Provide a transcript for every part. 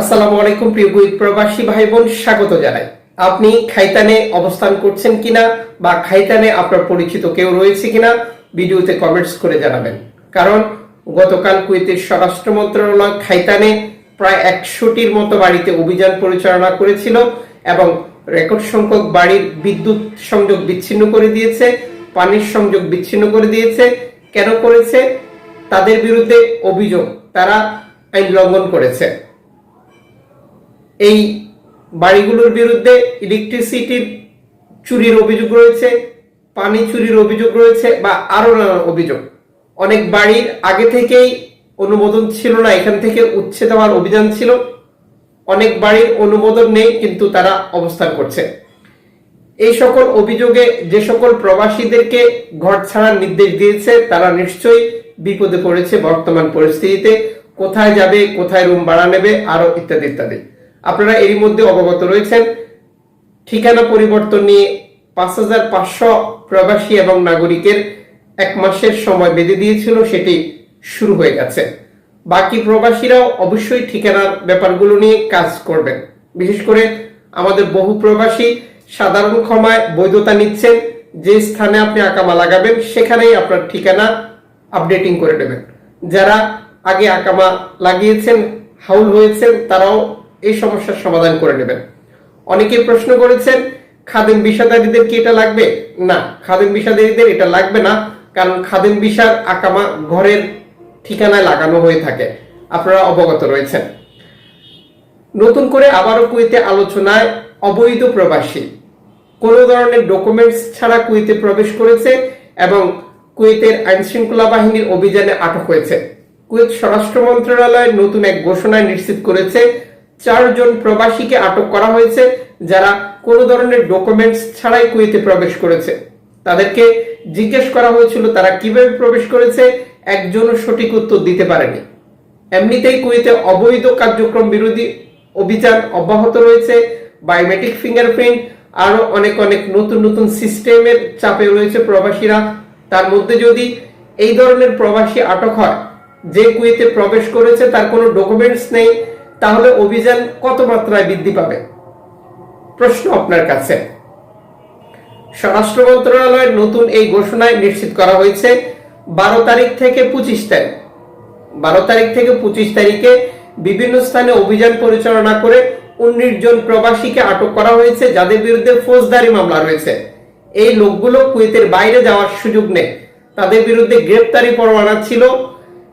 আসসালামু আলাইকুম, প্রিয় কুইত প্রবাসী ভাই বোন স্বাগত জানাই। আপনি খাইতানে অবস্থান করছেন কিনা বা খাইতানে আপনার পরিচিত কেউ রয়েছে কিনা, ভিডিওতে কমেন্টস করে জানাবেন। কারণ গতকাল কুয়েতের স্বরাষ্ট্র মন্ত্রণালয় খাইতানে প্রায় একশোটির মতো বাড়িতে অভিযান পরিচালনা করেছিল এবং রেকর্ড সংখ্যক বাড়ির বিদ্যুৎ সংযোগ বিচ্ছিন্ন করে দিয়েছে, পানির সংযোগ বিচ্ছিন্ন করে দিয়েছে। কেন করেছে? তাদের বিরুদ্ধে অভিযোগ তারা আইন লঙ্ঘন করেছে। এই বাড়িগুলোর বিরুদ্ধে ইলেকট্রিসিটির চুরির অভিযোগ রয়েছে, পানি চুরির অভিযোগ রয়েছে বা আরও নানান অভিযোগ। অনেক বাড়ির আগে থেকেই অনুমোদন ছিল না, এখান থেকে উচ্ছেদ হওয়ার অভিযান ছিল। অনেক বাড়ির অনুমোদন নেই, কিন্তু তারা অবস্থান করছে। এই সকল অভিযোগে যে সকল প্রবাসীদেরকে ঘর ছাড়ার নির্দেশ দিয়েছে, তারা নিশ্চয়ই বিপদে পড়েছে বর্তমান পরিস্থিতিতে। কোথায় যাবে, কোথায় রুম ভাড়া নেবে, আরও ইত্যাদি ইত্যাদি। আপনারা এর মধ্যে অবগত রয়েছেন। ঠিকানা পরিবর্তন নিয়ে পাঁচ হাজার পাঁচশো প্রবাসী এবং নাগরিকের এক মাসের সময় বেঁধে দিয়েছিল, সেটি শুরু হয়ে গেছে। বাকি প্রবাসীরাও অবশ্যই ঠিকানার ব্যাপারগুলো নিয়ে কাজ করবেন। বিশেষ করে আমাদের বহু প্রবাসী সাধারণ ক্ষমায় বৈধতা নিচ্ছেন, যে স্থানে আপনি আকামা লাগাবেন, সেখানেই আপনার ঠিকানা আপডেটিং করে নেবেন। যারা আগে আকামা লাগিয়েছেন, হাউল হয়েছেন, তারাও এই সমস্যার সমাধান করে নেবেন। অনেকে প্রশ্ন করেছেন, খাদেম বিষাদারীদের কি এটা লাগবে? না, খাদেম বিষাদারীদের এটা লাগবে না, কারণ খাদেম বিষার আকামা ঘরের ঠিকানায় লাগানো হয়ে থাকে। আপনারা অবগত রয়েছেন। নতুন করে আবারও কুয়েতে আলোচনায় অবৈধ প্রবাসী। কোনো ধরনের ডকুমেন্টস ছাড়া কুয়েতে প্রবেশ করেছে এবং কুয়েতের আইন শৃঙ্খলা বাহিনীর অভিযানে আটক হয়েছে। কুয়েত স্বরাষ্ট্র মন্ত্রণালয় নতুন এক ঘোষণায় নিশ্চিত করেছে চারজন প্রবাসীকে আটক করা হয়েছে, যারা কোনো ধরনের ডকুমেন্টস ছাড়াই কুয়েতে প্রবেশ করেছে। তাদেরকে জিজ্ঞেস করা হয়েছিল, তারা কীভাবে প্রবেশ করেছে? একজনও সঠিক উত্তর দিতে পারেনি। এমনিতেই কুয়েতে অবৈধ কার্যক্রম বিরোধী অভিযান অব্যাহত রয়েছে বায়োমেট্রিক ফিঙ্গারপ্রিন্ট আরও অনেক অনেক নতুন নতুন সিস্টেমের চাপে রয়েছে প্রবাসীরা। তার মধ্যে যদি এই ধরনের প্রবাসী আটক হয়, যে কুয়েতে প্রবেশ করেছে, তার কোনো ডকুমেন্টস নেই তাহলে অভিযান কত মাত্রায় বৃদ্ধি পাবে? প্রশ্ন আপনার কাছে। স্বরাষ্ট্র মন্ত্রণালয়ের নতুন এই ঘোষণায় নিশ্চিত করা হয়েছে, বারো তারিখ থেকে পঁচিশ তারিখ। বারো তারিখ থেকে পঁচিশ তারিখে বিভিন্ন স্থানে অভিযান পরিচালনা করে উনিশ জন প্রবাসীকে আটক করা হয়েছে, যাদের বিরুদ্ধে ফৌজদারি মামলা রয়েছে। এই লোকগুলো কুয়েতের বাইরে যাওয়ার সুযোগ নেই। তাদের বিরুদ্ধে গ্রেপ্তারি পরোয়ানা ছিল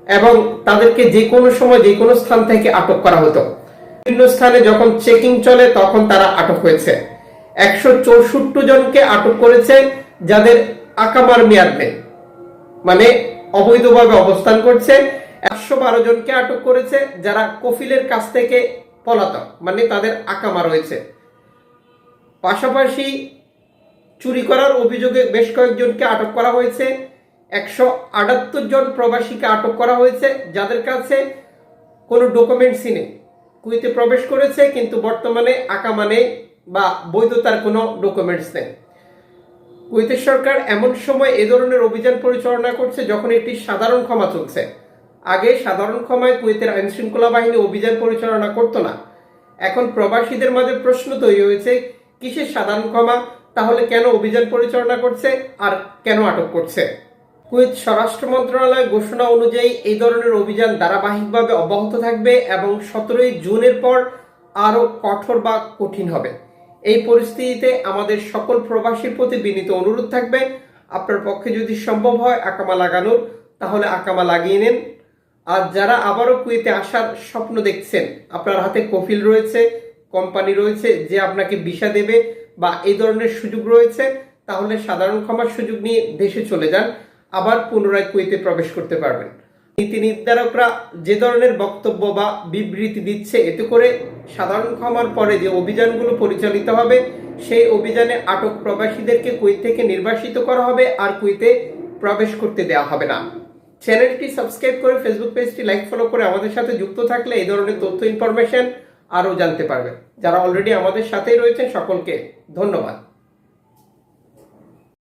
এবং তাদেরকে যে কোনো সময়, যে কোনো স্থান থেকে আটক করা হতো। বিভিন্ন স্থানে যখন চেকিং চলে, তখন তারা আটক হয়েছে। একশো চৌষট্টি জনকে আটক করেছে যাদের আকামার মেয়াদ নেই মানে অবৈধভাবে অবস্থান করছে। একশো বারো জনকে আটক করেছে যারা কফিলের কাছ থেকে পলাতক মানে তাদের আকামা রয়েছে। পাশাপাশি চুরি করার অভিযোগে বেশ কয়েকজনকে আটক করা হয়েছে। একশো আটাত্তর জন প্রবাসীকে আটক করা হয়েছে, যাদের কাছে কোনো ডকুমেন্টসই নেই। কুইতে প্রবেশ করেছে, কিন্তু বর্তমানে আকামা নেই বা বৈধতার কোনো ডকুমেন্টস নেই। কুয়েতের সরকার এমন সময় এ ধরনের অভিযান পরিচালনা করছে যখন একটি সাধারণ ক্ষমা চলছে। আগে সাধারণ ক্ষমায় কুয়েতের আইন শৃঙ্খলা বাহিনী অভিযান পরিচালনা করতো না। এখন প্রবাসীদের মাঝে প্রশ্ন তৈরি হয়েছে, কিসের সাধারণ ক্ষমা, তাহলে কেন অভিযান পরিচালনা করছে আর কেন আটক করছে? কুয়েত স্বরাষ্ট্র মন্ত্রণালয় ঘোষণা অনুযায়ী এই ধরনের অভিযান ধারাবাহিকভাবে অব্যাহত থাকবে এবং সতেরোই জুনের পর আরও কঠোর বা কঠিন হবে। এই পরিস্থিতিতে আমাদের সকল প্রবাসীর প্রতি বিনীত অনুরোধ থাকবে। আপনার পক্ষে যদি সম্ভব হয় আকামা লাগানোর, তাহলে আকামা লাগিয়ে নেন। আর যারা আবারও কুয়েতে আসার স্বপ্ন দেখছেন, আপনার হাতে কফিল রয়েছে, কোম্পানি রয়েছে যে আপনাকে ভিসা দেবে বা এই ধরনের সুযোগ রয়েছে, তাহলে সাধারণ ক্ষমার সুযোগ নিয়ে দেশে চলে যান। আবার পুনরায় কুয়েতে প্রবেশ করতে পারবেন। নীতি নির্ধারকরা যে ধরনের বক্তব্য বা বিবৃতি দিচ্ছে, এতে করে সাধারণ ক্ষমার পরে যে অভিযানগুলো পরিচালিত হবে, সেই অভিযানে আটক প্রবাসীদেরকে কুয়েত থেকে নির্বাসিত করা হবে আর কুয়েতে প্রবেশ করতে দেওয়া হবে না। চ্যানেলটি সাবস্ক্রাইব করে ফেসবুক পেজটি লাইক, ফলো করে আমাদের সাথে যুক্ত থাকলে এই ধরনের তথ্য, ইনফরমেশন আরও জানতে পারবেন। যারা অলরেডি আমাদের সাথেই রয়েছেন, সকলকে ধন্যবাদ।